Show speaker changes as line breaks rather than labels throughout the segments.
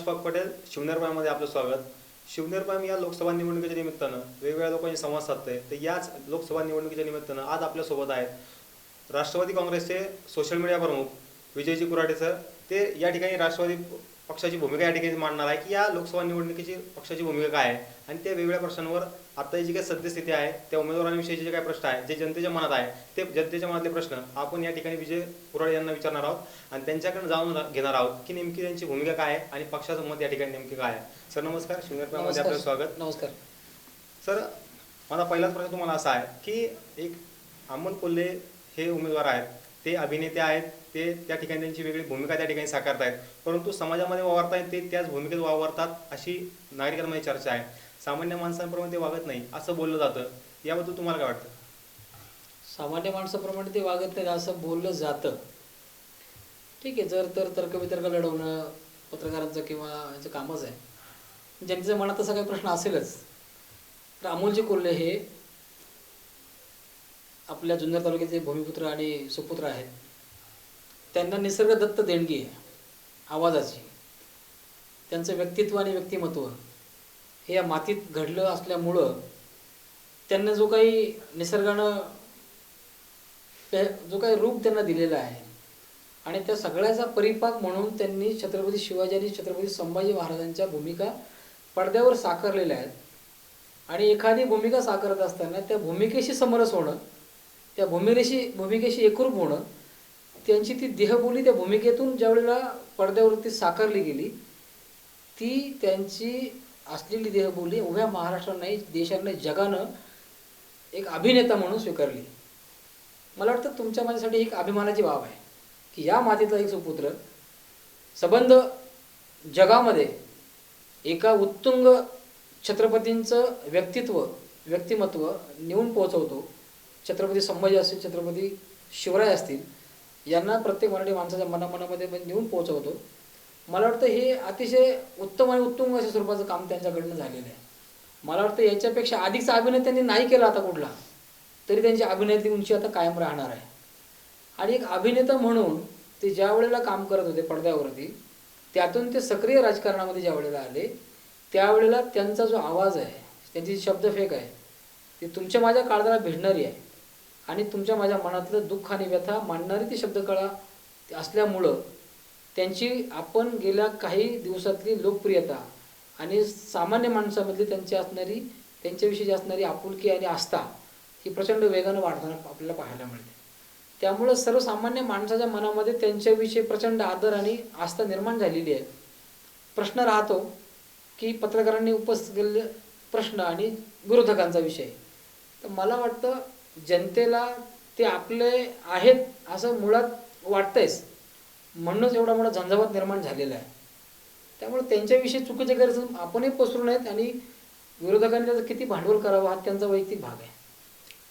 अशफाक पटेल शिवनेरपायमध्ये आपलं स्वागत. शिवनेरपायम या लोकसभा निवडणुकीच्या निमित्तानं वेगवेगळ्या लोकांशी संवाद साधते तर याच लोकसभा निवडणुकीच्या निमित्तानं आज आपल्यासोबत आहेत राष्ट्रवादी काँग्रेसचे सोशल मीडिया प्रमुख विजयजी कुराटे सर ते या ठिकाणी राष्ट्रवादी पक्षाची भूमिका या ठिकाणी मांडणार आहे की या लोकसभा निवडणुकीची पक्षाची भूमिका काय आहे? आणि त्या वेगवेगळ्या प्रश्नांवर आता जी काही सद्यस्थिती आहे त्या उमेदवारांविषयीचे जे काही प्रश्न आहे जे जनतेच्या मनात आहे ते जनतेच्या मनातले प्रश्न आपण या ठिकाणी विजय कुराडे यांना विचारणार आहोत. आणि त्यांच्याकडे जाऊन घेणार आहोत की नेमकी त्यांची भूमिका काय आहे आणि पक्षाचं मत या ठिकाणी नेमकी काय आहे. सर नमस्कार. शिवनेरपामध्ये आपलं स्वागत.
नमस्कार.
सर माझा पहिलाच प्रश्न तुम्हाला असा आहे की एक अमोल कोल्हे हे उमेदवार आहेत. ते अभिनेते आहेत ते त्या ठिकाणी त्यांची वेगळी भूमिका त्या ठिकाणी साकारतायत. परंतु समाजामध्ये वावरतायत ते त्याच भूमिकेत वावरतात अशी नागरिकांमध्ये चर्चा आहे. सामान्य माणसांप्रमाणे ते वागत नाही असं बोललं जातं. याबद्दल तुम्हाला काय वाटतं?
सामान्य माणसाप्रमाणे ते वागत नाही असं बोललं जातं. ठीक आहे जर तर तर्कवितर्क लढवणं पत्रकारांचं किंवा याचं कामच आहे. ज्यांच्या मनात तसा काही प्रश्न असेलच. तर अमोलजी कोल्हे हे आपल्या जुन्नर तालुक्याचे भूमिपुत्र आणि सुपुत्र आहेत. त्यांना निसर्ग दत्त देणगी आहे आवाजाची. त्यांचं व्यक्तित्व आणि व्यक्तिमत्व हे या मातीत घडलं असल्यामुळं त्यांना जो काही निसर्गानं त्या- जो काही रूप त्यांना दिलेला आहे आणि त्या सगळ्याचा परिपाक म्हणून त्यांनी छत्रपती शिवाजी आणि छत्रपती संभाजी महाराजांच्या भूमिका पडद्यावर साकारलेल्या आहेत. आणि एखादी भूमिका साकारत असताना त्या भूमिकेशी समरस होणं त्या भूमिकेशी भूमिकेशी एकरूप होणं त्यांची ती देहबोली त्या भूमिकेतून ज्यावेळेला पडद्यावरती साकारली गेली ती त्यांची असलेली देहबोली उभ्या महाराष्ट्रानं देशाने जगानं एक अभिनेता म्हणून स्वीकारली. मला वाटतं तुमच्या माझ्यासाठी एक अभिमानाची बाब आहे की या मातीतला एक सुपुत्र सबंध जगामध्ये एका उत्तुंग छत्रपतींचं व्यक्तित्व व्यक्तिमत्व नेऊन पोहोचवतो. छत्रपती संभाजी असतील छत्रपती शिवराय असतील यांना प्रत्येक मराठी माणसाच्या मनामनामध्ये नेऊन पोहोचवतो. मला वाटतं हे अतिशय उत्तम आणि उत्तुंग अशा स्वरूपाचं काम त्यांच्याकडनं झालेलं आहे. मला वाटतं याच्यापेक्षा अधिकचा अभिनय त्यांनी नाही केला आता कुठला तरी त्यांची अभिनयातली उंची आता कायम राहणार आहे. आणि एक अभिनेता म्हणून ते ज्या वेळेला काम करत होते पडद्यावरती त्यातून ते सक्रिय राजकारणामध्ये ज्या वेळेला आले त्यावेळेला त्यांचा जो आवाज आहे त्यांची शब्दफेक आहे ती तुमच्या माझ्या काळजाला भिडणारी आहे. आणि तुमच्या माझ्या मनातलं दुःख आणि व्यथा मांडणारी ती शब्दकळा असल्यामुळं त्यांची आपण गेल्या काही दिवसातली लोकप्रियता आणि सामान्य माणसामधली त्यांची असणारी त्यांच्याविषयी असणारी आपुलकी आणि आस्था ही प्रचंड वेगानं वाढताना आपल्याला पाहायला मिळते. त्यामुळं सर्वसामान्य माणसाच्या मनामध्ये त्यांच्याविषयी प्रचंड आदर आणि आस्था निर्माण झालेली आहे. प्रश्न राहतो की पत्रकारांनी उपस्थित केलेले प्रश्न आणि विरोधकांचा विषय. तर मला वाटतं जनतेला ते आपले आहेत असं मुळात वाटतंयच. म्हणूनच एवढा मोठा झंझावात निर्माण झालेला आहे. त्यामुळे त्यांच्याविषयी चुकीचे गरज आपणही पसरू नयेत आणि विरोधकांनी त्याचं किती भांडवल करावं हा त्यांचा वैयक्तिक भाग आहे.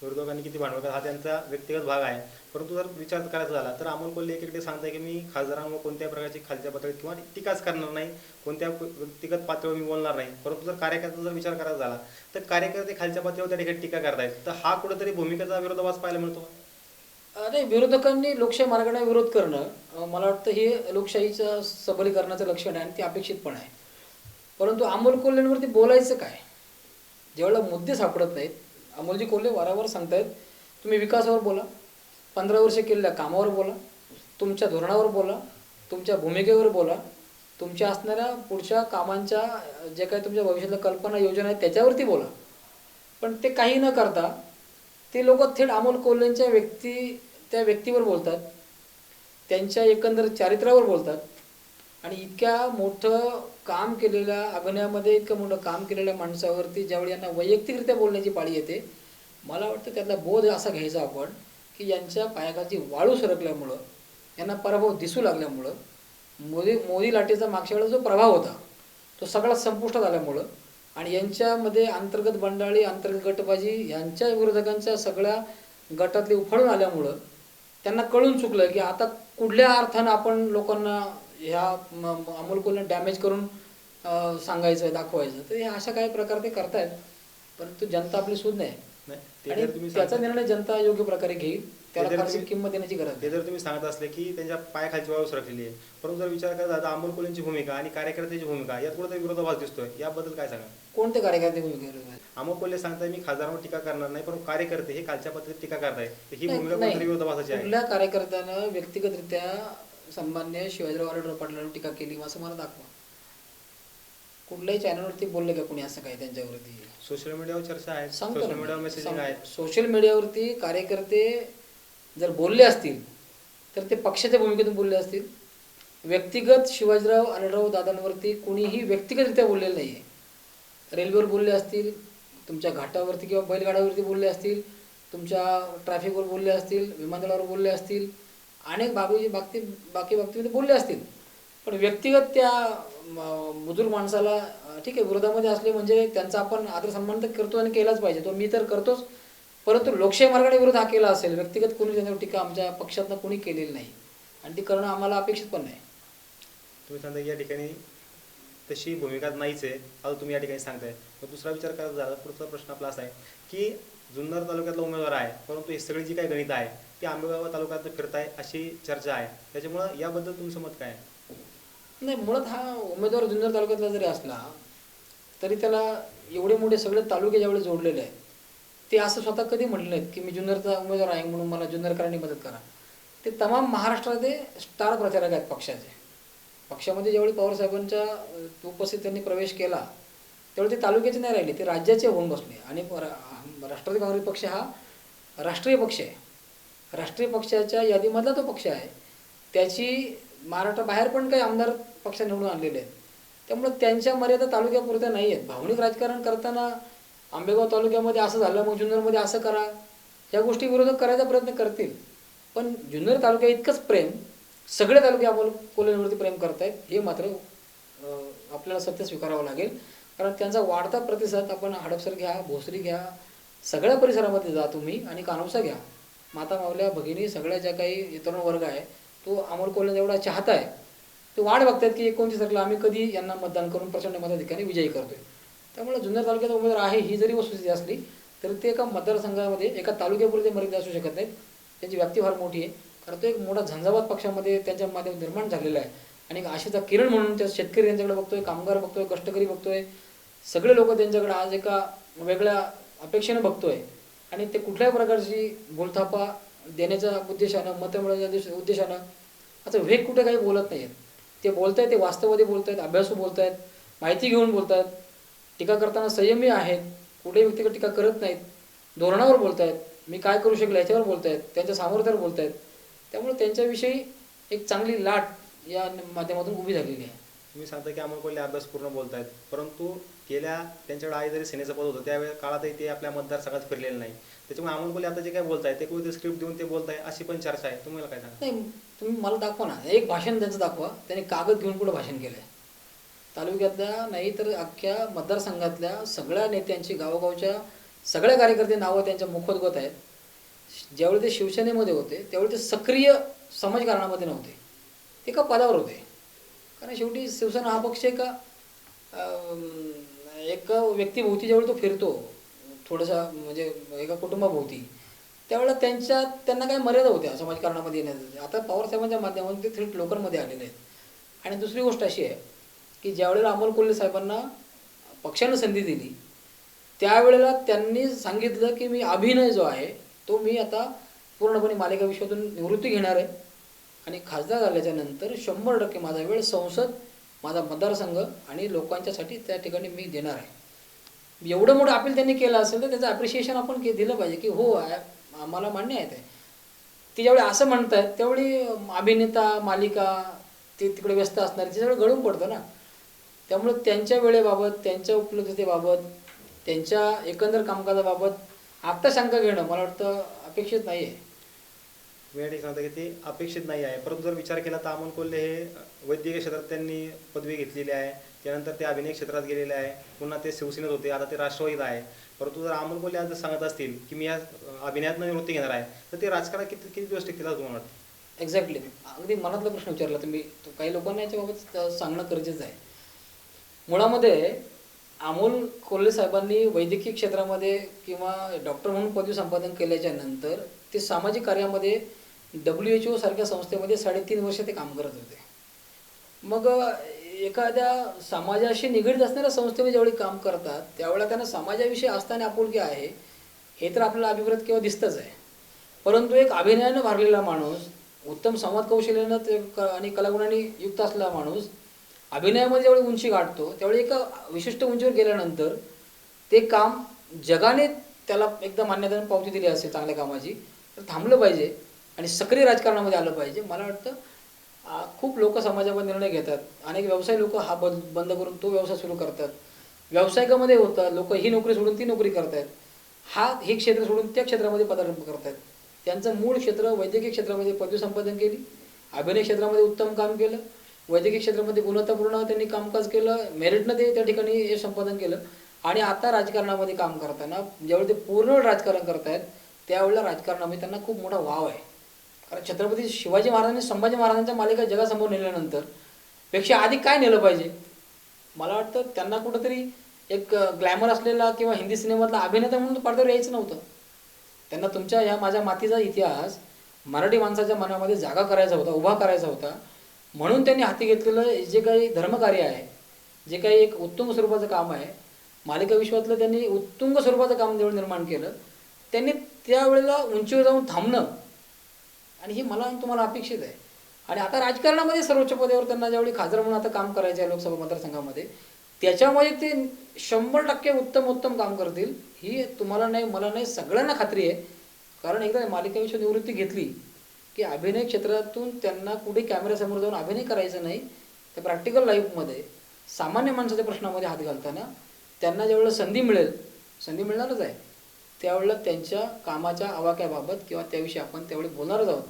विरोधकांनी किती भांडवल करा हा त्यांचा व्यक्तिगत भाग आहे. परंतु जर विचार करायचा झाला तर अमोल कोल्हे एकीकडे सांगताय की मी खासदारांवर कोणत्याही प्रकारची खालच्या पातळीत किंवा टीकाच करणार नाही कोणत्या व्यक्तिगत पातळीवर मी बोलणार नाही. परंतु जर कार्यकर्त्याचा जर विचार करायचा झाला तर कार्यकर्ते खालच्या पातळीवर त्या ठिकाणी टीका करतायत. तर हा कुठेतरी भूमिकेचा विरोधाभास पाहायला मिळतो
नाही विरोधकांनी लोकशाही मार्गाने विरोध करणं मला वाटतं हे लोकशाहीचं सबलीकरणाचं लक्षण आहे आणि ते अपेक्षित पण आहे. परंतु अमोल कोल्हेंवरती बोलायचं काय? ज्यावेळेला मुद्दे सापडत नाहीत अमोलजी कोल्हे वारंवार सांगतायत तुम्ही विकासावर बोला पंधरा वर्ष केलेल्या कामावर बोला तुमच्या धोरणावर बोला तुमच्या भूमिकेवर बोला तुमच्या असणाऱ्या पुढच्या कामांच्या ज्या जे काही तुमच्या भविष्यातल्या कल्पना योजना आहेत त्याच्यावरती बोला. पण ते काही न करता ते लोक थेट अमोल कोल्हेंच्या व्यक्ती त्या व्यक्तीवर बोलतात त्यांच्या एकंदर चारित्र्यावर बोलतात. आणि इतक्या मोठं काम केलेल्या अभिनयामध्ये इतकं मोठं काम केलेल्या माणसावरती ज्यावेळी यांना वैयक्तिकरित्या बोलण्याची पाळी येते मला वाटतं त्यातला बोध असा घ्यायचा आपण की यांच्या पायाखालची वाळू सरकल्यामुळं यांना पराभव दिसू लागल्यामुळं मोदी मोदी लाटेचा मागच्या वेळेला जो प्रभाव होता तो सगळा संपुष्टात आल्यामुळं आणि यांच्यामध्ये अंतर्गत बंडाळी अंतर्गत गटबाजी यांच्या विरोधकांच्या सगळ्या गटातले उफाळून आल्यामुळं त्यांना कळून चुकलं की आता कुठल्या अर्थानं आपण लोकांना ह्या अमोल कोल्हे डॅमेज करून सांगायचं दाखवायचं. तर हे अशा काही प्रकार ते करतायत परंतु जनता आपली सुद्धा आहे आणि त्याचा निर्णय जनता योग्य प्रकारे घेईल त्याला फारशी किंमत देण्याची गरज
ते जर तुम्ही सांगत असले की त्यांच्या पायाखालची वाळू सरकलेली आहे. परंतु जर विचार करता आता अमोल कोल्हेंची भूमिका आणि कार्यकर्त्याची भूमिका यात कुठेतरी विरोधाभास दिसतोय. याबद्दल काय सांगा
कोणते कार्यकर्ते भूमिका?
अमोल कोल्हे सांगताय मी खासदारांवर टीका करणार नाही परंतु कार्यकर्ते हे खालच्या पातळीत टीका करताय ही भूमिका. कुठेतरी विरोधाभासाची आहे?
कुठल्या कार्यकर्त्यानं व्यक्तिगतरित्या सन्मान्य शिवाजीराव आढळराव पाटलांवर टीका केली असं मला दाखवा. कुठल्याही चॅनलवरती बोलले का कोणी असं काही त्यांच्यावरती?
सोशल मीडियावर चर्चा आहे
सांगतो
सोशल मीडियावर. मेसेजिंग आहे
सोशल मीडियावरती कार्यकर्ते जर बोलले असतील तर ते पक्षाच्या भूमिकेतून बोलले असतील. व्यक्तिगत शिवाजीराव आढळराव दादांवरती कोणीही व्यक्तिगतरित्या बोललेलं नाही आहे रेल्वेवर बोलले असतील तुमच्या घाटावरती किंवा बैलगाड्यावरती बोलले असतील तुमच्या ट्रॅफिकवर बोलले असतील विमानतळावर बोलले असतील अनेक बाबी बाबतीत बाकी बाबतीमध्ये बोलले असतील. पण व्यक्तिगत त्या मुजूर माणसाला ठीक आहे विरोधामध्ये असले म्हणजे त्यांचा आपण आदरसन्मान तर करतो आणि केलाच पाहिजे. तो मी तर करतोच. परंतु लोकशाही मार्गाने विरोध हा केला असेल व्यक्तिगत कोणी त्यांच्यावर टीका आमच्या पक्षातनं कोणी केलेली नाही. आणि ती करणं आम्हाला अपेक्षित पण नाही.
तुम्ही सांगता या ठिकाणी तशी भूमिका नाहीच आहे. आता तुम्ही या ठिकाणी सांगताय. दुसरा विचार करायचा झाला पुढचा प्रश्न आपला असा आहे की जुन्नर तालुक्यातला उमेदवार आहे परंतु हे सगळी जी काही गणित आहे ती आंबेगाव तालुक्यात फिरताय अशी चर्चा आहे. त्याच्यामुळं याबद्दल तुमचं मत काय आहे?
नाही मुळात हा उमेदवार जुन्नर तालुक्यातला जरी असला तरी त्याला एवढे मोठे सगळे तालुके ज्यावेळेस जोडलेले आहेत ते असं स्वतः कधी म्हटले नाहीत की मी जुन्नरचा उमेदवार आहे म्हणून मला जुन्नरकरांनी मदत करा. ते तमाम महाराष्ट्राचे स्टार प्रचारक आहेत पक्षाचे. पक्षामध्ये ज्यावेळी पवारसाहेबांच्या उपस्थित त्यांनी प्रवेश केला त्यावेळी ते तालुक्याचे नाही राहिले ते राज्याचे होऊन बसले. आणि राष्ट्रवादी काँग्रेस पक्ष हा राष्ट्रीय पक्ष आहे. राष्ट्रीय पक्षाच्या यादीमधला तो पक्ष आहे. त्याची महाराष्ट्राबाहेर पण काही आमदार पक्ष निवडून आणलेले आहेत. त्यामुळे त्यांच्या मर्यादा तालुक्यापुरत्या नाही आहेत. भावनिक राजकारण करताना आंबेगाव तालुक्यामध्ये असं झालं मग जुन्नरमध्ये असं करा. या गोष्टी विरोधक करायचा प्रयत्न करतील. पण जुन्नर तालुक्या इतकंच प्रेम सगळे तालुके आपण कोल्ह्यांवरती प्रेम करतायत हे मात्र आपल्याला सत्य स्वीकारावं लागेल. कारण त्यांचा वाढता प्रतिसाद आपण हडपसर घ्या भोसरी घ्या सगळ्या परिसरामध्ये जा तुम्ही आणि कानोसा घ्या. माता मावल्या भगिनी सगळ्या ज्या काही तरुण वर्ग आहे तो अमोल कोल्हे एवढा चाहता आहे तो वाट बघतात की एकोणतीस तारखेला आम्ही कधी यांना मतदान करून प्रचंड मताधिकारी विजयी करतोय. त्यामुळे जुन्नर तालुक्यात उमेदवार आहे ही जरी वस्तुस्थिती असली तरी ते एका मतदारसंघामध्ये एका तालुक्यापुरते मर्यादा असू शकत नाहीत. त्यांची व्याप्ती फार मोठी आहे. कारण तो एक मोठा झंझावात पक्षामध्ये त्यांच्या माध्यम निर्माण झालेला आहे. आणि आशेचा किरण म्हणून त्या शेतकरी यांच्याकडे बघतोय कामगार बघतोय कष्टकरी बघतोय. सगळे लोक त्यांच्याकडे आज एका वेगळ्या अपेक्षेने बघतोय. आणि ते कुठल्याही प्रकारची भूलथापा देण्याच्या उद्देशानं मतं मिळवण्याच्या उद्देशानं आता वेग कुठे काही बोलत नाही आहेत ते बोलत आहेत ते वास्तववादी आहेत अभ्यासू आहेत माहिती घेऊन बोलत आहेत टीका करताना संयमी आहेत कुठेही व्यक्तीकडे टीका करत नाहीत धोरणावर बोलत आहेत मी काय करू शकलो याच्यावर बोलत आहेत त्यांच्या सामर्थ्यावर बोलत आहेत त्यामुळे त्यांच्याविषयी एक चांगली लाट या माध्यमातून उभी झालेली आहे.
तुम्ही सांगता की अमोल कोल्हे अभ्यास पूर्ण आहेत परंतु गेल्या त्यांच्याकडे आई जरी सेनेचं पद होतं त्यावेळेस काळातही ते आपल्या मतदारसंघात फिरलेले नाही त्याच्यामुळे अमोल बोले आता जे काय बोलताय ते कोणते स्क्रिप्ट देऊन ते बोलताय अशी पण चर्चा आहे. तुम्हाला काय सांगा
नाही तुम्ही मला दाखवा ना. एक भाषण त्यांचं दाखवा. त्यांनी कागद घेऊन कुठं भाषण केलंय? तालुक्यातल्या नाही तर अख्ख्या मतदारसंघातल्या सगळ्या नेत्यांची गावोगावच्या सगळ्या कार्यकर्ते नावं त्यांच्या मुखोद्गत आहेत. ज्यावेळी ते शिवसेनेमध्ये होते त्यावेळी ते सक्रिय समाजकारणामध्ये नव्हते. ते एका पदावर होते. कारण शेवटी शिवसेना हा पक्ष एका एक व्यक्तीभोवती ज्यावेळी तो फिरतो थोडासा म्हणजे एका कुटुंबाभोवती त्यावेळेला त्यांच्या त्यांना काही मर्यादा होत्या समाजकारणामध्ये येण्याचं आता पवारसाहेबांच्या माध्यमातून ते थेट लोकांमध्ये आलेले आहेत. आणि दुसरी गोष्ट अशी आहे की ज्यावेळेला अमोल कोल्हे साहेबांना पक्षानं संधी दिली त्यावेळेला त्यांनी सांगितलं की मी अभिनय जो आहे तो मी आता पूर्णपणे मालिका विश्वातून निवृत्ती घेणार आहे. आणि खासदार झाल्याच्यानंतर शंभर टक्के माझा वेळ संसद माझा मतदारसंघ आणि लोकांच्यासाठी त्या ठिकाणी मी देणार आहे. एवढं मोठं अपील त्यांनी केलं असेल तर त्याचं ॲप्रिशिएशन आपण के दिलं पाहिजे की हो आम्हाला मान्य आहे ते. ती ज्यावेळी असं म्हणत आहेत त्यावेळी अभिनेता मालिका ते तिकडे व्यस्त असणार त्याच्यावेळी गळून पडतं ना. त्यामुळे त्यांच्या वेळेबाबत त्यांच्या उपलब्धतेबाबत त्यांच्या एकंदर कामकाजाबाबत आत्ता शंका घेणं मला वाटतं अपेक्षित नाही आहे
मी या ठिकाणी सांगता की ते अपेक्षित नाही आहे. परंतु जर विचार केला तर अमोल कोल्हे हे वैद्यकीय क्षेत्रात त्यांनी पदवी घेतलेली आहे. त्यानंतर ते अभिनय क्षेत्रात गेलेले आहे. पुन्हा ते शिवसेनेत होते. आता ते राष्ट्रवादीत आहे. परंतु जर अमोल कोल्हे आज जर सांगत असतील की मी या अभिनयातनं निवृत्ती घेणार आहे तर ते राजकारणात किती किती दिवस टिकतील तुम्हाला वाटतं?
एक्झॅक्टली अगदी मनातला प्रश्न विचारला तुम्ही. काही लोकांना याच्याबाबत सांगणं गरजेचं आहे. मुळामध्ये अमोल कोल्हे साहेबांनी वैद्यकीय क्षेत्रामध्ये किंवा डॉक्टर म्हणून पदवी संपादन केल्याच्यानंतर ते सामाजिक कार्यामध्ये डब्ल्यू एच ओ सारख्या संस्थेमध्ये साडेतीन वर्ष ते काम करत होते. मग एखाद्या समाजाशी निगडीत असणाऱ्या संस्थेमध्ये ज्यावेळी काम करतात त्यावेळेला त्यांना समाजाविषयी असताना आपुलकी आहे हे तर आपल्याला अभिप्रात किंवा दिसतंच आहे. परंतु एक अभिनयानं भरलेला माणूस उत्तम संवाद कौशल्यानं ते क आणि कलागुणांनी युक्त असलेला माणूस अभिनयामध्ये ज्यावेळी उंची गाठतो त्यावेळी एका विशिष्ट उंचीवर गेल्यानंतर ते काम जगाने त्याला एकदम मान्यता पावती दिली असते चांगल्या कामाची तर थांबलं पाहिजे. आणि सक्रिय राजकारणामध्ये आलं पाहिजे. मला वाटतं खूप लोक समाजामध्ये निर्णय घेतात. अनेक व्यवसाय लोक हा बंद बंद करून तो व्यवसाय सुरू करतात. व्यावसायिकामध्ये होतं लोक ही नोकरी सोडून ती नोकरी करतायत. हा हे क्षेत्र सोडून त्या क्षेत्रामध्ये पदार्पण करतायत. त्यांचं मूळ क्षेत्र वैद्यकीय क्षेत्रामध्ये पदवी संपादन केली. अभिनय क्षेत्रामध्ये उत्तम काम केलं. वैद्यकीय क्षेत्रामध्ये गुणवत्तापूर्ण त्यांनी कामकाज केलं. मेरिटनं ते त्या ठिकाणी हे संपादन केलं. आणि आता राजकारणामध्ये काम करताना ज्यावेळी ते पूर्ण राजकारण करतायत त्यावेळेला राजकारणामध्ये त्यांना खूप मोठा वाव आहे. कारण छत्रपती शिवाजी महाराजांनी संभाजी महाराजांच्या मालिका जगासमोर नेल्यानंतरपेक्षा आधी काय नेलं पाहिजे? मला वाटतं त्यांना कुठंतरी एक ग्लॅमर असलेला किंवा हिंदी सिनेमातला अभिनेता म्हणून पडद्यावर यायचं नव्हतं. त्यांना तुमच्या ह्या माझ्या मातीचा इतिहास मराठी माणसाच्या मनामध्ये जागा करायचा होता उभा करायचा होता. म्हणून त्यांनी हाती घेतलेलं जे काही धर्मकार्य आहे जे काही एक उत्तुंग स्वरूपाचं काम आहे मालिका विश्वातलं त्यांनी उत्तुंग स्वरूपाचं काम जेवढं निर्माण केलं त्यांनी त्यावेळेला उंचीवर जाऊन थांबणं आणि ही मला आणि तुम्हाला अपेक्षित आहे. आणि आता राजकारणामध्ये सर्वोच्च पदावर त्यांना ज्यावेळी खासदार म्हणून आता काम करायचं आहे लोकसभा मतदारसंघामध्ये त्याच्यामध्ये ते शंभर टक्के उत्तम उत्तम काम करतील ही तुम्हाला नाही मला नाही सगळ्यांना खात्री आहे. कारण एकदा मालिकेविषय निवृत्ती घेतली की अभिनय क्षेत्रातून त्यांना कुठे कॅमेऱ्यासमोर जाऊन अभिनय करायचं नाही तर प्रॅक्टिकल लाईफमध्ये सामान्य माणसाच्या प्रश्नामध्ये हात घालताना त्यांना ज्यावेळेला संधी मिळेल संधी मिळणारच आहे. त्यावेळेला त्यांच्या कामाच्या आवाक्याबाबत किंवा त्याविषयी आपण त्यावेळी बोलणारच आहोत.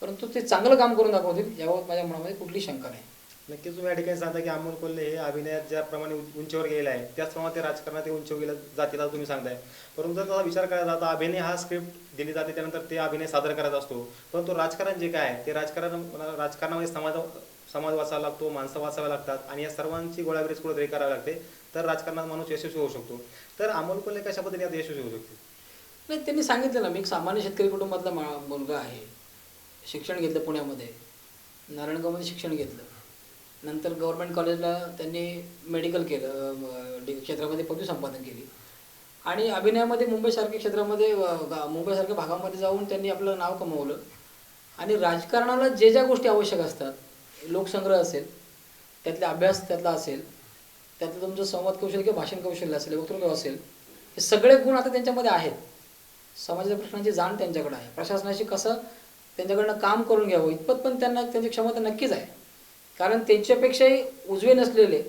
परंतु ते चांगलं काम करून दाखवतील याबाबत माझ्या मनामध्ये कुठली शंका नाही.
नक्कीच तुम्ही या ठिकाणी सांगता की अमोल कोल्हे हे अभिनयात ज्याप्रमाणे उं- उंचीवर गेलेला आहे त्याचप्रमाणे ते राजकारणात उंचीवर गेलं जातील असं तुम्ही सांगताय. परंतु जर त्याचा विचार करायचा आता अभिनय हा स्क्रिप्ट दिली जाते त्यानंतर ते अभिनय सादर करायचा असतो. परंतु राजकारण जे काय ते राजकारण राजकारणामध्ये समाज समाज वाचावा लागतो माणसं वाचाव्या लागतात आणि या सर्वांची गोळाबेरीज कुठेतरी करावी लागते. तर राजकारणात माणूस यशस्वी होऊ शकतो. तर अमोल कोल्हे कशा पद्धतीने आता यशस्वी होऊ शकते
नाही त्यांनी सांगितलं ना मी एक सामान्य शेतकरी कुटुंबातला मा मुलगा आहे. शिक्षण घेतलं पुण्यामध्ये. नारायणगावमध्ये शिक्षण घेतलं. नंतर गव्हर्नमेंट कॉलेजला त्यांनी मेडिकल केलं डी- क्षेत्रामध्ये पदवी संपादन केली. आणि अभिनयामध्ये मुंबईसारख्या क्षेत्रामध्ये गा- मुंबईसारख्या भागामध्ये जाऊन त्यांनी आपलं नाव कमवलं. आणि राजकारणाला जे ज्या गोष्टी आवश्यक असतात लोकसंग्रह असेल त्यातला अभ्यास त्यातला असेल त्यातलं तुमचं संवाद कौशल्य किंवा भाषण कौशल्य असेल वक्तृत्व असेल हे सगळे गुण आता त्यांच्यामध्ये आहेत. समाजाच्या प्रश्नांची जाण त्यांच्याकडे आहे. प्रशासनाशी कसं त्यांच्याकडनं काम करून घ्यावं इतपत पण त्यांना त्यांची क्षमता नक्कीच आहे. कारण त्यांच्यापेक्षाही उजवे नसलेले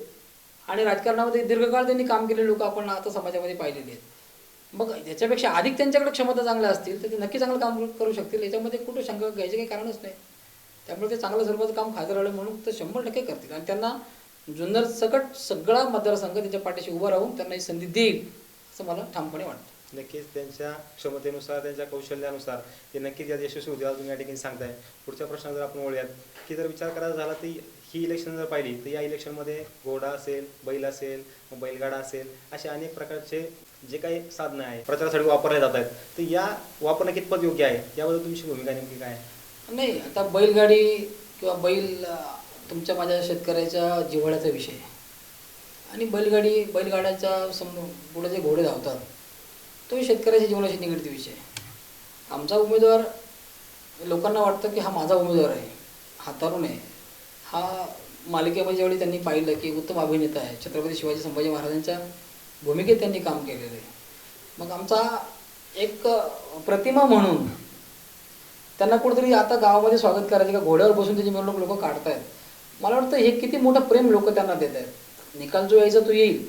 आणि राजकारणामध्ये दीर्घकाळ त्यांनी काम केलेले लोक आपण आता समाजामध्ये पाहिलेले आहेत. मग याच्यापेक्षा अधिक त्यांच्याकडे क्षमता चांगल्या असतील तर ते नक्की चांगलं काम करू शकतील. याच्यामध्ये कुठं शंका घ्यायचे काही कारणच नाही. त्यामुळे ते चांगलं स्वरूपाचं काम खासदार आलं म्हणून ते शंभर टक्के करतील. आणि त्यांना जुन्नर सकट सगळा मतदारसंघ त्यांच्या पाठीशी उभा राहून त्यांना ही संधी देईल असं मला ठामपणे वाटतं.
नक्कीच त्यांच्या क्षमतेनुसार त्यांच्या कौशल्यानुसार ते नक्कीच यात यशस्वी होतील तुम्ही या ठिकाणी सांगताय. पुढच्या प्रश्नात जर आपण ओळूयात की जर विचार करायचा झाला तर ही इलेक्शन जर पाहिली तर या इलेक्शनमध्ये घोडा असेल बैल असेल बैलगाडा असेल असे अनेक प्रकारचे जे काही साधनं आहे प्रचारासाठी वापरले जात आहेत तर या वापरणं कितपत योग्य आहे? याबद्दल तुमची भूमिका नेमकी काय आहे?
नाही आता बैलगाडी किंवा बैल तुमच्या माझ्या शेतकऱ्याच्या जिव्हाळ्याचा विषय आहे. आणि बैलगाडी बैलगाड्याच्या सम पुढे जे घोडे धावतात तोही शेतकऱ्याच्या जीवनाशी निगडीत विषय आहे. आमचा उमेदवार लोकांना वाटतं की हा माझा उमेदवार आहे हा तरुण आहे. हा मालिकेमध्ये ज्यावेळी त्यांनी पाहिलं की उत्तम अभिनेता आहे छत्रपती शिवाजी संभाजी महाराजांच्या भूमिकेत त्यांनी काम केलेलं आहे. मग आमचा एक प्रतिमा म्हणून त्यांना कुठेतरी आता गावामध्ये स्वागत करायचे का घोड्यावर बसून त्याची मिरवणूक लोक काढतायत. मला वाटतं हे किती मोठं प्रेम लोक त्यांना देत आहेत निकाल जो यायचा तो येईल.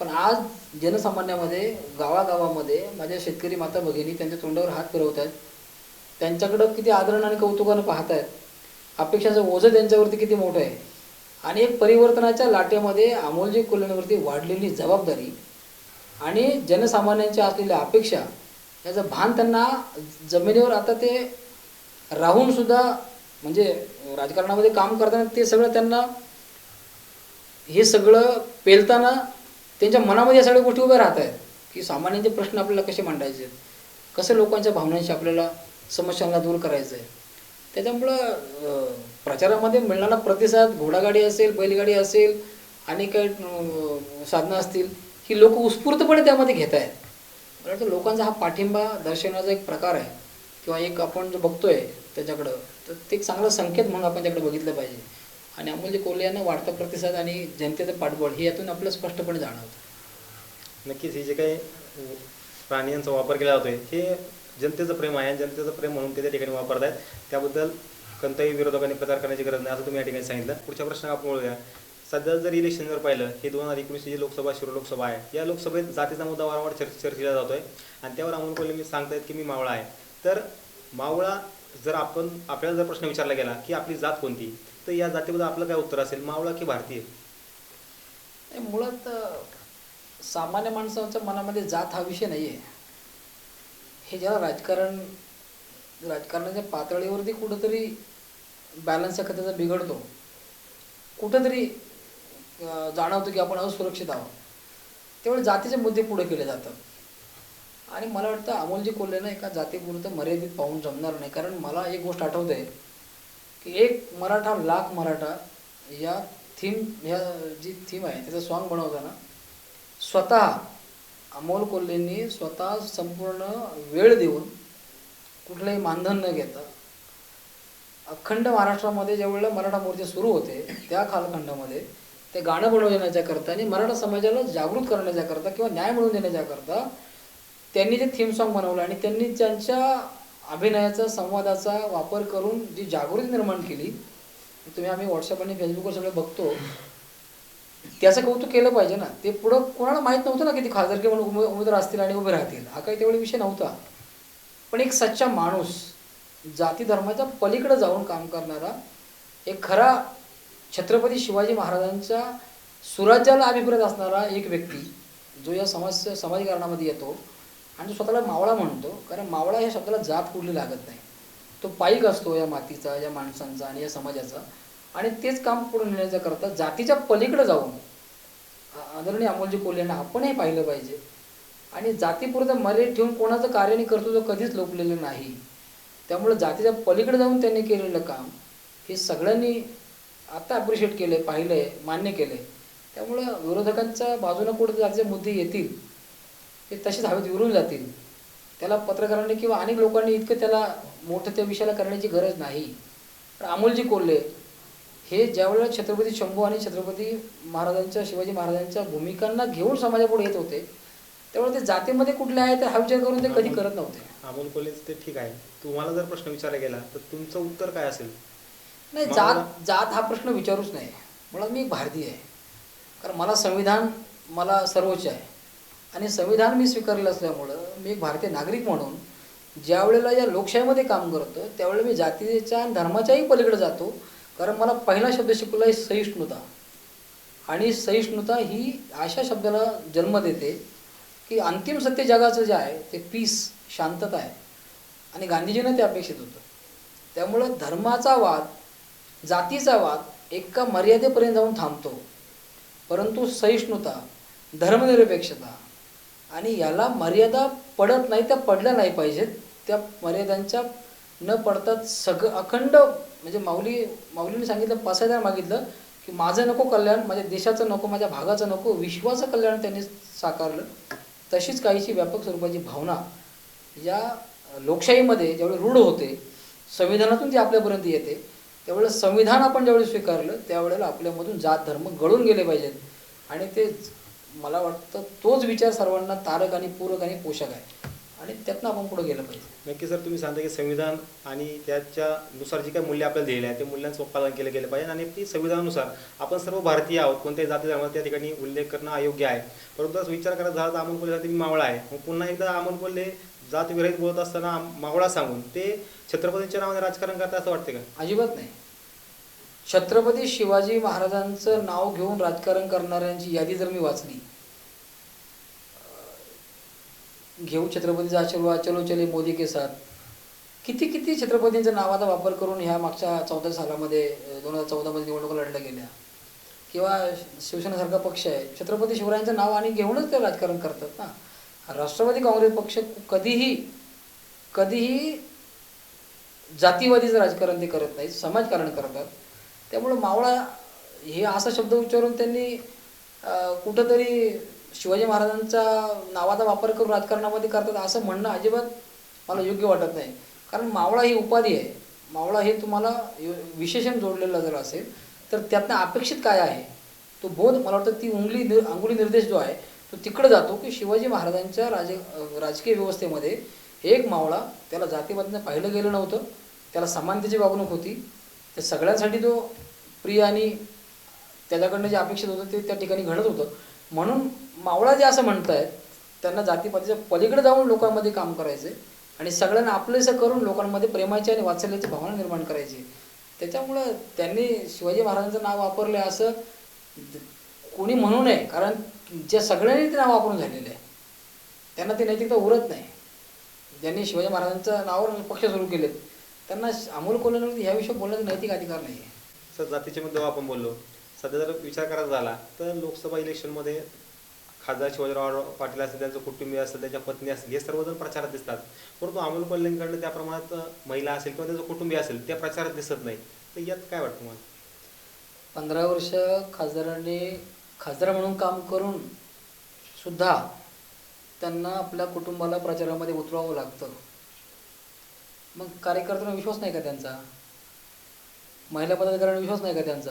पण आज जनसामान्यामध्ये गावागावामध्ये माझ्या शेतकरी माता भगिनी त्यांच्या तोंडावर हात फिरवत आहेत त्यांच्याकडं किती आदरण आणि कौतुकानं पाहत आहेत अपेक्षाचं ओझं त्यांच्यावरती किती मोठं आहे. आणि एक परिवर्तनाच्या लाटेमध्ये अमोलजी कोल्ह्यांवरती वाढलेली जबाबदारी आणि जनसामान्यांच्या असलेल्या अपेक्षा याचं भान त्यांना जमिनीवर आता ते राहून सुद्धा म्हणजे राजकारणामध्ये काम करताना ते सगळं त्यांना हे सगळं पेलताना त्यांच्या मनामध्ये या सगळ्या गोष्टी उभ्या राहत आहेत. की सामान्यांचे प्रश्न आपल्याला कसे मांडायचे आहेत? कसं लोकांच्या भावनांशी आपल्याला समस्यांना दूर करायचं आहे त्याच्यामुळं प्रचारामध्ये मिळणारा प्रतिसाद घोडागाडी असेल बैलगाडी असेल आणि काही साधनं असतील ही लोक उत्स्फूर्तपणे त्यामध्ये घेत आहेत. मला वाटतं लोकांचा हा पाठिंबा दर्शवण्याचा एक प्रकार आहे. किंवा एक आपण जो बघतोय त्याच्याकडं तर ते एक चांगला संकेत म्हणून आपण त्याकडे बघितलं पाहिजे. आणि अमोलजी कोल्हे यांना वाढता प्रतिसाद आणि जनतेचं पाठबळ हे यातून आपल्याला स्पष्टपणे जाणवतं.
नक्कीच हे जे काही प्राण्यांचा वापर केला जातोय हे जनतेचं प्रेम आहे आणि जनतेचं प्रेम म्हणून ते त्या ठिकाणी वापरत आहेत त्याबद्दल कोणत्याही विरोधकांनी प्रचार करण्याची गरज नाही असं तुम्ही या ठिकाणी सांगितलं. पुढच्या प्रश्न आपण बोलूया सध्या जर इलेक्शन जर पाहिलं हे दोन हजार एकोणीसची जी लोकसभा शिरो लोकसभा आहे या लोकसभेत जातीचा मुद्दा वारंवार चर्च चर्चेला जातोय. आणि त्यावर अमोल कोल्हे मी सांगतायत की मी मावळा आहे. तर मावळा जर आपण आपल्याला जर प्रश्न विचारला गेला की आपली जात कोणती तर या जातीबद्दल आपलं काय उत्तर असेल मावळा की भारतीय?
मुळात सामान्य माणसाच्या मनामध्ये जात हा विषय नाही आहे हे ज्याला राजकारण राजकारणाच्या पातळीवरती कुठंतरी बॅलन्स एखाद्याचा त्याचा बिघडतो. कुठंतरी जाणवतो की आपण असुरक्षित आहोत. त्यावेळी जातीचे मुद्दे पुढे केले जातात. आणि मला वाटतं अमोलजी कोल्हेनं एका जातीपुरतं मर्यादित पाहून जमणार नाही. कारण मला एक गोष्ट आठवते की एक मराठा लाख मराठा या थीम ह्या जी थीम आहे त्याचं सॉन्ग बनवताना स्वतः अमोल कोल्हेंनी स्वतः संपूर्ण वेळ देऊन कुठलंही मानधन न घेता अखंड महाराष्ट्रामध्ये ज्यावेळेला मराठा मोर्चे सुरू होते त्या कालखंडामध्ये ते गाणं बनवण्याच्याकरता आणि मराठा समाजाला जागृत करण्याच्याकरता किंवा न्याय मिळवून देण्याच्या करता त्यांनी ते थीम सॉन्ग बनवलं आणि त्यांनी त्यांच्या अभिनयाचा संवादाचा वापर करून जी जागृती निर्माण केली तुम्ही आम्ही व्हॉट्सअप आणि फेसबुकवर सगळं बघतो त्याचं कौतुक केलं पाहिजे ना. ते पुढं कोणाला माहीत नव्हतं ना की ते खासदारकी म्हणून उमे उमेदवार असतील आणि उभे राहतील. हा काही तेवढा विषय नव्हता. पण एक सच्चा माणूस जाती धर्माच्या पलीकडे जाऊन काम करणारा एक खरा छत्रपती शिवाजी महाराजांच्या सुराज्याला अभिप्रेत असणारा एक व्यक्ती जो या समाज समाजकारणामध्ये येतो आणि तो स्वतःला मावळा म्हणतो कारण मावळा या शब्दाला जात कुठली लागत नाही. तो पाईक असतो या मातीचा या माणसांचा आणि या समाजाचा. आणि तेच काम पुढे नेण्याचा करता जातीच्या पलीकडे जाऊन आदरणीय अमोलजी कोल्हे यांना आपणही पाहिलं पाहिजे. आणि जातीपुरतं मर्यादित ठेवून कोणाचं कार्य करतो जो कधीच लोपलेलं नाही. त्यामुळे जातीच्या पलीकडे जाऊन त्यांनी केलेलं काम हे सगळ्यांनी आता अप्रिशिएट पाहिलं आहे मान्य केलं आहे त्यामुळं विरोधकांच्या बाजूनं कुठे जातीचे मुद्दे येतील ते तसेच हवेत विरून जातील. त्याला पत्रकारांनी किंवा अनेक लोकांनी इतकं त्याला मोठं त्या विषयाला करण्याची गरज नाही. पण अमोलजी कोल्हे हे ज्यावेळेला छत्रपती शंभू आणि छत्रपती महाराजांच्या शिवाजी महाराजांच्या भूमिकांना घेऊन समाजापुढे येत होते त्यामुळे ते जातीमध्ये कुठले आहेत हा विचार करून ते कधी करत नव्हते.
अमोल कोल्हेच ते ठीक आहे. तुम्हाला जर प्रश्न विचारला गेला तर तुमचं उत्तर काय असेल?
नाही जात जात हा प्रश्न विचारूच नाही मुळात मी भारतीय आहे. कारण मला संविधान मला सर्वोच्च आहे. आणि संविधान मी स्वीकारलं असल्यामुळं मी एक भारतीय नागरिक म्हणून ज्या वेळेला या लोकशाहीमध्ये काम करतो त्यावेळेला मी जातीच्या आणि धर्माच्याही पलीकडे जातो कारण मला पहिला शब्द शिकवला आहे सहिष्णुता. आणि सहिष्णुता ही अशा शब्दाला जन्म देते की अंतिम सत्य जगाचं जे आहे ते पीस शांतता आहे. आणि गांधीजीनं ते अपेक्षित होतं. त्यामुळं धर्माचा वाद जातीचा वाद एका मर्यादेपर्यंत जाऊन थांबतो. परंतु सहिष्णुता धर्मनिरपेक्षता आणि याला मर्यादा पडत नाही त्या पडल्या नाही पाहिजेत. त्या मर्यादांच्या न पडतात सगळं अखंड म्हणजे माऊली माऊलीने सांगितलं पासायदार मागितलं की माझं नको कल्याण माझ्या देशाचं नको माझ्या भागाचं नको विश्वाचं कल्याण त्यांनी साकारलं. तशीच काहीशी व्यापक स्वरूपाची भावना या लोकशाहीमध्ये ज्यावेळी रूढ होते संविधानातून ती आपल्यापर्यंत येते त्यावेळेस संविधान आपण ज्यावेळी स्वीकारलं त्यावेळेला आपल्यामधून जात धर्म गळून गेले पाहिजेत. आणि ते मला वाटतं तोच विचार सर्वांना तारक आणि पूरक आणि पोषक आहे. आणि त्यातनं आपण पुढे गेलं पाहिजे.
नक्की सर तुम्ही सांगता की संविधान आणि त्याच्यानुसार जी काही मूल्य आपल्याला दिलेली आहे ते मूल्यांचं पालन केलं गेलं पाहिजे आणि ती संविधानानुसार आपण सर्व भारतीय आहोत कोणत्याही जाती धर्माचा त्या ठिकाणी उल्लेख करणं अयोग्य आहे. परंतु विचार करत झाला तर अमोल कोल्हे मी मावळा आहे. मग पुन्हा एकदा अमोल कोल्हे जात विरहित बोलत असताना मावळा सांगून ते छत्रपतींच्या नावाने राजकारण करता असं वाटते का?
अजिबात नाही. छत्रपती शिवाजी महाराजांचं नाव घेऊन राजकारण करणाऱ्यांची यादी जर मी वाचली घेऊ छत्रपतीचा आशीर्वाद चलो चले मोदी के साथ. किती किती छत्रपतींच्या नावाचा वापर करून ह्या मागच्या चौदा सालामध्ये दोन हजार चौदामध्ये निवडणुका लढल्या गेल्या. किंवा शिवसेनेसारखा पक्ष आहे. छत्रपती शिवरायांचं नाव आणि घेऊनच ते राजकारण करतात ना. राष्ट्रवादी काँग्रेस पक्ष कधीही कधीही जातीवादीचं राजकारण ते करत नाही समाजकारण करतात. त्यामुळं मावळा हे असा शब्द उच्चारून त्यांनी कुठंतरी शिवाजी महाराजांचा नावाचा वापर करून राजकारणामध्ये करतात असं म्हणणं अजिबात मला योग्य वाटत नाही. कारण मावळा ही उपाधी आहे. मावळा हे तुम्हाला यो- विशेषण जोडलेलं जर असेल तर त्यातनं अपेक्षित काय आहे? तो बोध मला वाटतं ती उंगली निर अंगुली निर्देश जो आहे तो तिकडं जातो की शिवाजी महाराजांच्या राज राजकीय व्यवस्थेमध्ये एक मावळा त्याला जातीवादनं पाहिलं गेलं नव्हतं. त्याला समानतेची वागणूक होती. तर सगळ्यांसाठी तो प्रिय आणि त्याच्याकडनं जे अपेक्षित होतं ते त्या ठिकाणी घडत होतं. म्हणून मावळा जे असं म्हणत आहेत त्यांना जातीपातीच्या पलीकडे जाऊन लोकांमध्ये काम करायचं आणि सगळ्यांना आपलंसं करून लोकांमध्ये प्रेमाची आणि वात्सल्याची भावना निर्माण करायची. त्याच्यामुळं त्यांनी शिवाजी महाराजांचं नाव वापरलं आहे असं कोणी म्हणू नये कारण ज्या सगळ्यांनी ते नाव वापरून झालेलं आहे त्यांना ती नैतिकता उरत नाही. ज्यांनी शिवाजी महाराजांच्या नावावर पक्ष सुरू केलेत त्यांना अमोल कोल्हेंवरती ह्या विषयी बोलण्याचा नैतिक अधिकार नाही आहे
सर जातीच्या मुद्द्यावर आपण बोललो. सध्या जर विचार करायचा झाला तर लोकसभा इलेक्शनमध्ये खासदार शिवाजीराव पाटील असतील त्यांचं कुटुंबीय असेल त्यांच्या पत्नी असतील हे सर्वजण प्रचारात दिसतात. परंतु अमोल कोल्हेंकडनं त्या प्रमाणात महिला असेल किंवा त्यांचं कुटुंबीय असेल त्या प्रचारात दिसत नाही. तर यात काय वाटतं मला
पंधरा वर्ष खासदारांनी खासदार म्हणून काम करून सुद्धा त्यांना आपल्या कुटुंबाला प्रचारामध्ये उतरवावं लागतं. मग कार्यकर्त्यांना विश्वास नाही का त्यांचा? महिला पदाधिकाऱ्यांना विश्वास नाही का त्यांचा?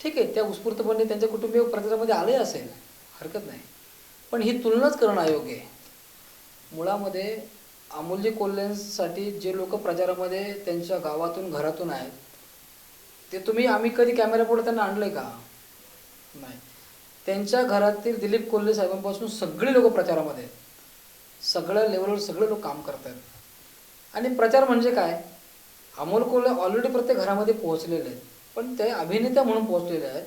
ठीक आहे त्या उत्स्फूर्तपणे त्यांच्या कुटुंबीय प्रचारामध्ये आले असेल हरकत नाही. पण ही तुलनाच करणं अयोग्य आहे. मुळामध्ये अमोलजी कोल्हेंसाठी जे लोक प्रचारामध्ये त्यांच्या गावातून घरातून आहेत ते तुम्ही आम्ही कधी कॅमेऱ्यापुढे त्यांना आणलंय का? नाही. त्यांच्या घरातील दिलीप कोल्हे साहेबांपासून सगळे लोक प्रचारामध्ये आहेत. सगळ्या लेवलवर सगळे लोक काम करत आहेत आणि प्रचार म्हणजे काय? अमोल कोल्हे ऑलरेडी प्रत्येक घरामध्ये पोहोचलेले आहेत. पण ते अभिनेता म्हणून पोहोचलेले आहेत.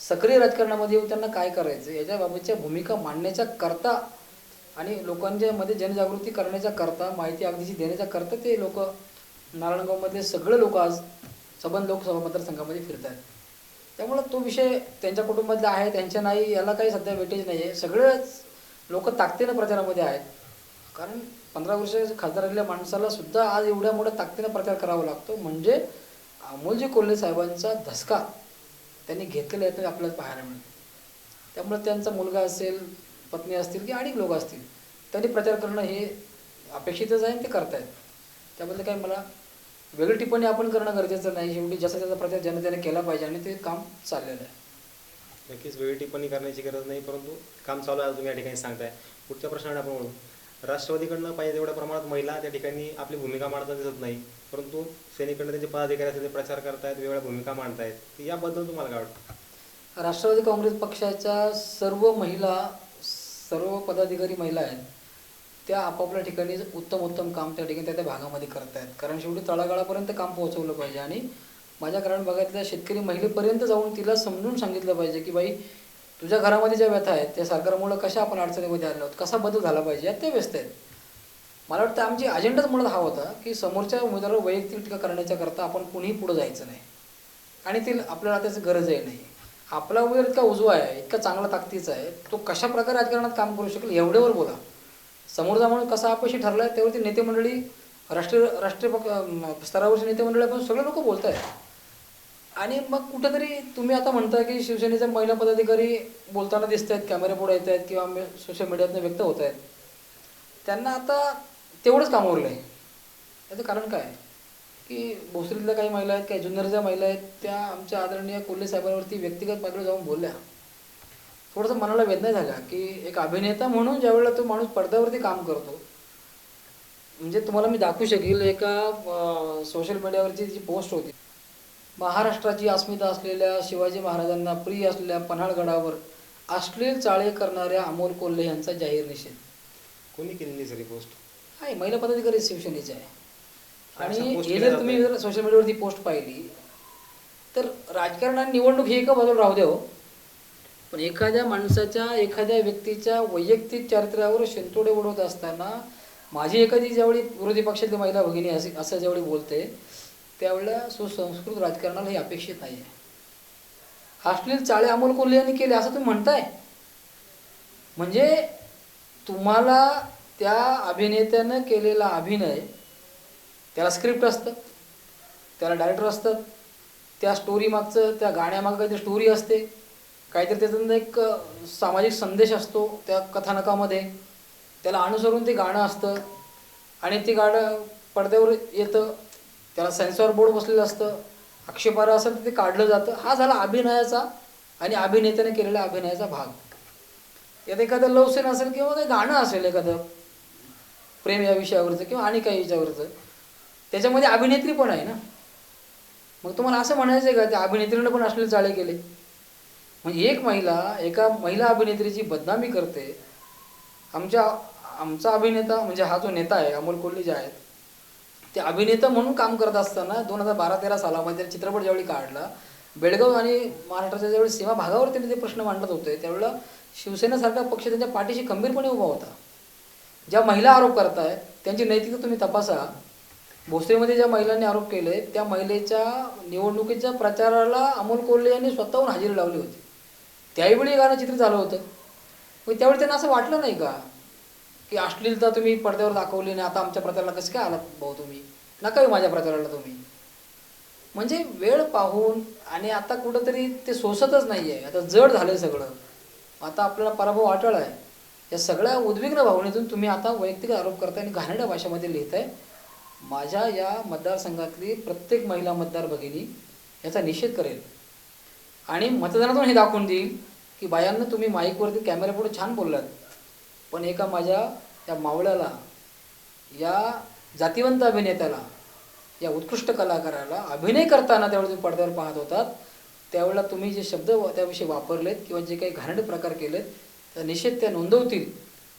सक्रिय राजकारणामध्ये येऊन त्यांना काय करायचं? याच्याबाबतच्या भूमिका मांडण्याच्या करता आणि लोकांच्या मध्ये जनजागृती करण्याच्या करता माहिती अगदीची देण्याच्या करता ते लोक. नारायणगावमध्ये सगळे लोक आज सबंध लोकसभा मतदारसंघामध्ये फिरत आहेत त्यामुळं तो विषय त्यांच्या कुटुंबातला आहे त्यांच्या नाही याला काही सध्या वेटेज नाही आहे सगळेच लोक ताकदीनं प्रचारामध्ये आहेत. कारण पंधरा वर्ष खासदार राहिलेल्या माणसाला सुद्धा आज एवढ्या मोठ्या ताकदीनं प्रचार करावा लागतो. म्हणजे अमोलजी कोल्हे साहेबांचा धसका त्यांनी घेतलेला आहे आपल्याला पाहायला मिळतो. त्यामुळे त्यांचा मुलगा असेल पत्नी असतील की अनेक लोक असतील त्यांनी प्रचार करणं हे अपेक्षितच आहे आणि ते करतायत. त्याबद्दल काही मला वेगळी टिप्पणी आपण करणं गरजेचं नाही. शेवटी जसा त्याचा प्रचार जनतेने केला पाहिजे आणि ते काम चाललेलं आहे.
नक्कीच वेगळी टिप्पणी करण्याची गरज नाही परंतु काम चालू आहे तुम्ही या ठिकाणी सांगताय. पुढच्या प्रश्नाकडे आपण ओळखू राष्ट्रवादीकडनं पाहिजे तेवढ्या प्रमाणात महिला त्या ठिकाणी आपली भूमिका मांडता दिसत नाही. परंतु सेनेकडनं त्यांचे पदाधिकारी असतील ते प्रचार करतायत वेगवेगळ्या भूमिका मांडतायत याबद्दल तुम्हाला काय वाटतं?
राष्ट्रवादी काँग्रेस पक्षाच्या सर्व महिला सर्व पदाधिकारी महिला आहेत त्या आपापल्या ठिकाणी उत्तम उत्तम काम त्या ठिकाणी त्या त्या भागामध्ये करत आहेत कारण शेवटी तळागाळापर्यंत काम पोहोचवलं पाहिजे. आणि माझ्या ग्रामीण भागातल्या शेतकरी महिलेपर्यंत जाऊन तिला समजून सांगितलं पाहिजे की बाई तुझ्या घरामध्ये ज्या व्यथा आहेत त्या सरकारमुळं कशा आपण अडचणीमध्ये आलो आहोत कसा बदल झाला पाहिजे यात ते व्यस्त आहेत. मला वाटतं आमची अजेंडाच मुळात हा होता की समोरच्या उमेदवारावर वैयक्तिक टीका करण्याच्या करता आपण कुणीही पुढं जायचं नाही. आणि ते आपल्याला त्याची गरजही नाही. आपला उमेदवार इतका उजवा आहे इतका चांगला ताकदीचा आहे तो कशा प्रकारे राजकारणात काम करू शकेल एवढ्यावर बोला. समोरचा म्हणून कसा अपयशी ठरला आहे त्यावरती नेते मंडळी राष्ट्रीय राष्ट्रीय पक्ष स्तरावरची नेते मंडळी आपण सगळे लोक बोलत आहेत आणि मग कुठेतरी तुम्ही आता म्हणता की शिवसेनेचे महिला पदाधिकारी बोलताना दिसत आहेत कॅमेऱ्यापुढे येत आहेत किंवा सोशल मीडियातनं व्यक्त होत आहेत त्यांना आता तेवढंच काम उरलं आहे त्याचं कारण काय? की भोसरीतल्या काही महिला आहेत काही जुन्नरच्या महिला आहेत त्या आमच्या आदरणीय कोल्हे साहेबांवरती व्यक्तिगत पातळीवर जाऊन बोलल्या. थोडंसं मनाला वेदना झाल्या की एक अभिनेता म्हणून ज्यावेळेला तो माणूस पडद्यावरती काम करतो म्हणजे तुम्हाला मी दाखवू शकेल एका सोशल मीडियावरची जी पोस्ट होती. महाराष्ट्राची अस्मिता असलेल्या शिवाजी महाराजांना प्रिय असलेल्या पन्हाळगडावर अश्लील चाळे करणाऱ्या अमोल कोल्हे यांचा जाहीर निषेध.
कोणी केलेली सर पोस्ट?
आहे महिला पदाधिकारी शिवसेनेचे आहे. आणि हे जर तुम्ही. जर सोशल मीडियावरती पोस्ट पाहिली तर राजकारण आणि निवडणूक ही एका बाजूला राहू द्या हो. पण एखाद्या माणसाच्या एखाद्या व्यक्तीच्या वैयक्तिक चारित्र्यावर शिंतोडे उडवत असताना माझी एखादी ज्यावेळी विरोधी पक्षातली महिला भगिनी असे असं ज्यावेळी बोलते त्यावेळेला सुसंस्कृत राजकारणाला हे अपेक्षित नाही आहे. अश्लील चाळे अमोल कोल्हे यांनी केले असं तुम्ही म्हणताय. म्हणजे तुम्हाला त्या अभिनेत्यानं केलेला अभिनय त्याला स्क्रिप्ट असतं त्याला डायरेक्टर असतात त्या स्टोरी मागचं त्या गाण्यामागं काहीतरी स्टोरी असते. काहीतरी त्याच्यातून एक सामाजिक संदेश असतो त्या कथानकामध्ये. त्याला अनुसरून ते गाणं असतं आणि ते गाणं पडद्यावर येतं. त्याला सेन्सॉर बोर्ड बसलेलं असतं. आक्षेपार्ह असेल तर ते काढलं जातं. हा झाला अभिनयाचा आणि अभिनेत्याने केलेला अभिनयाचा भाग. यात एखादं लव सीन असेल किंवा काही गाणं असेल एखादं प्रेम या विषयावरचं किंवा आणि काही विषयावरचं त्याच्यामध्ये अभिनेत्री पण आहे ना. मग तुम्हाला असं म्हणायचं आहे का त्या अभिनेत्रीनं पण असलेले चाळे केले? म्हणजे एक महिला एका महिला अभिनेत्रीची बदनामी करते. आमच्या आमचा अभिनेता म्हणजे हा जो नेता आहे अमोल कोल्हे जे आहेत ते अभिनेता म्हणून काम करत असताना दोन हजार बारा तेरा सालामध्ये त्याने चित्रपट ज्यावेळी काढला बेळगाव आणि महाराष्ट्राच्या ज्यावेळी सीमा भागावर त्यांनी ते प्रश्न मांडत होते त्यावेळेला शिवसेनेसारखा पक्ष त्यांच्या पाठीशी खंबीरपणे उभा होता. ज्या महिला आरोप करतायत त्यांची नैतिकता तुम्ही तपासा. भोसरीमध्ये ज्या महिलांनी आरोप केले त्या महिलेच्या निवडणुकीच्या प्रचाराला अमोल कोल्हे यांनी स्वतःहून हजेरी लावली होती. त्यावेळी गाणं चित्र झालं होतं. मग त्यावेळी त्यांना असं वाटलं नाही का? की अश्लीलता तुम्ही पडद्यावर दाखवली नाही. आता आमच्या प्रचाराला कसं काय आलात भाऊ तुम्ही? नका येऊ माझ्या प्रचाराला तुम्ही. म्हणजे वेळ पाहून आणि आता कुठंतरी ते सोसतच नाही आहे आता जड झालं आहे सगळं. आता आपल्याला पराभव अटळ आहे. या सगळ्या उद्विग्न भावनेतून तुम्ही आता वैयक्तिक आरोप करताय आणि घाणेरड्या भाषेमध्ये लिहिताय. माझ्या या मतदारसंघातली प्रत्येक महिला मतदार भगिनी याचा निषेध करेल. आणि मतदानातून हे दाखवून देईल की बायांना तुम्ही माईकवरती कॅमेऱ्यापुढे छान बोललात. पण एका माझ्या या मावळ्याला या जातिवंत अभिनेत्याला या उत्कृष्ट कलाकाराला अभिनय करताना त्यावेळेला तुम्ही पडद्यावर पाहत होतात. त्यावेळेला तुम्ही जे शब्द त्याविषयी वापरलेत किंवा जे काही घाणेरडे प्रकार केलेत त्या निषेध त्या नोंदवतील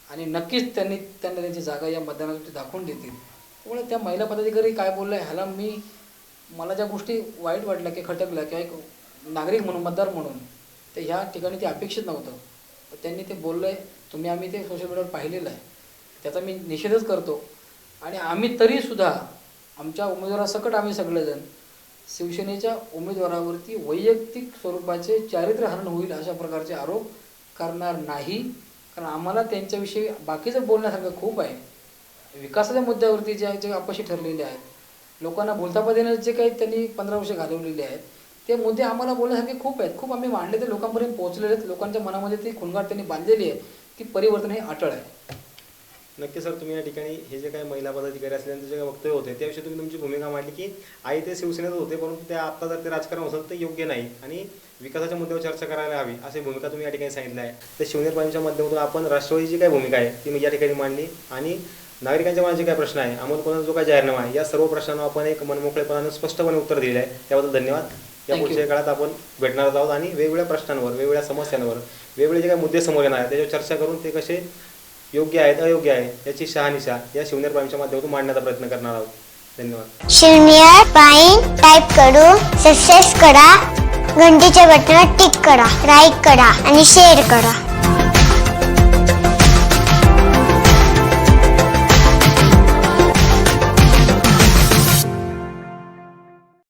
आणि नक्कीच त्यांनी त्यांना त्यांची जागा या मतदानासाठी दाखवून देतील. त्यामुळे त्या महिला पदाधिकारी काय बोलल्या ह्याला मी मला ज्या गोष्टी वाईट वाटल्या की खटकल्या किंवा एक नागरिक म्हणून मतदार म्हणून ते ह्या ठिकाणी ते अपेक्षित नव्हतं. त्यांनी ते बोललं आहे तुम्ही आम्ही ते सोशल मीडियावर पाहिलेलं आहे. त्याचा मी निषेधच करतो. आणि आम्ही तरीसुद्धा आमच्या उमेदवारासकट आम्ही सगळेजण शिवसेनेच्या उमेदवारावरती वैयक्तिक स्वरूपाचे चारित्र्यहरण होईल अशा प्रकारचे आरोप करणार नाही. कारण आम्हाला त्यांच्याविषयी बाकीचं बोलण्यासारखं खूप आहे. विकासाच्या मुद्द्यावरती जे जे अपयशी ठरलेले आहेत लोकांना बोलतापा देण्याचे जे काही त्यांनी पंधरा वर्ष घालवलेले आहेत ते मुद्दे आम्हाला बोलण्यासारखे खूप आहेत. खूप आम्ही मांडले ते लोकांपर्यंत पोहोचलेले आहेत. लोकांच्या मनामध्ये ती खुणगाट त्यांनी बांधलेली आहे. की परिवर्तन हे अटळ आहे.
नक्की सर तुम्ही या ठिकाणी हे जे काही महिला पदाधिकारी असल्याचे जे काही वक्तव्य होते त्याविषयी तुम्ही तुमची भूमिका मांडली की आई ते शिवसेनेत होते परंतु ते आता जर ते राजकारण असेल तर योग्य नाही आणि विकासाच्या मुद्द्यावर चर्चा करायला हवी अशी भूमिका तुम्ही या ठिकाणी सांगितली आहे. तर शिवनेर पाणीच्या माध्यमातून आपण राष्ट्रवादीची काय भूमिका आहे ती मी या ठिकाणी मांडली आणि नागरिकांच्या मनात जे काय प्रश्न आहे अमोल कोणाचा जो काय जाहीरनामा आहे या सर्व प्रश्नांना आपण एक मनमोकळेपणाने स्पष्टपणे उत्तर दिले आहे. त्याबद्दल धन्यवाद. या. पुढच्या काळात आपण भेटणार आहोत आणि वेगवेगळ्या प्रश्नांवर वेगवेगळ्या समस्यांवर वेगवेगळे जे काही मुद्दे समोर येणार आहेत त्याच्यावर चर्चा करून ते कसे योग्य आहेत अयोग्य आहे याची शहानिशा या शिवनेर पाईंच्या माध्यमातून मांडण्याचा प्रयत्न करणार आहोत. धन्यवाद.
शून्य पाईन टाईप करून सक्सेस करा घंटीच्या बटनावर टिक करा लाईक करा आणि शेअर करा.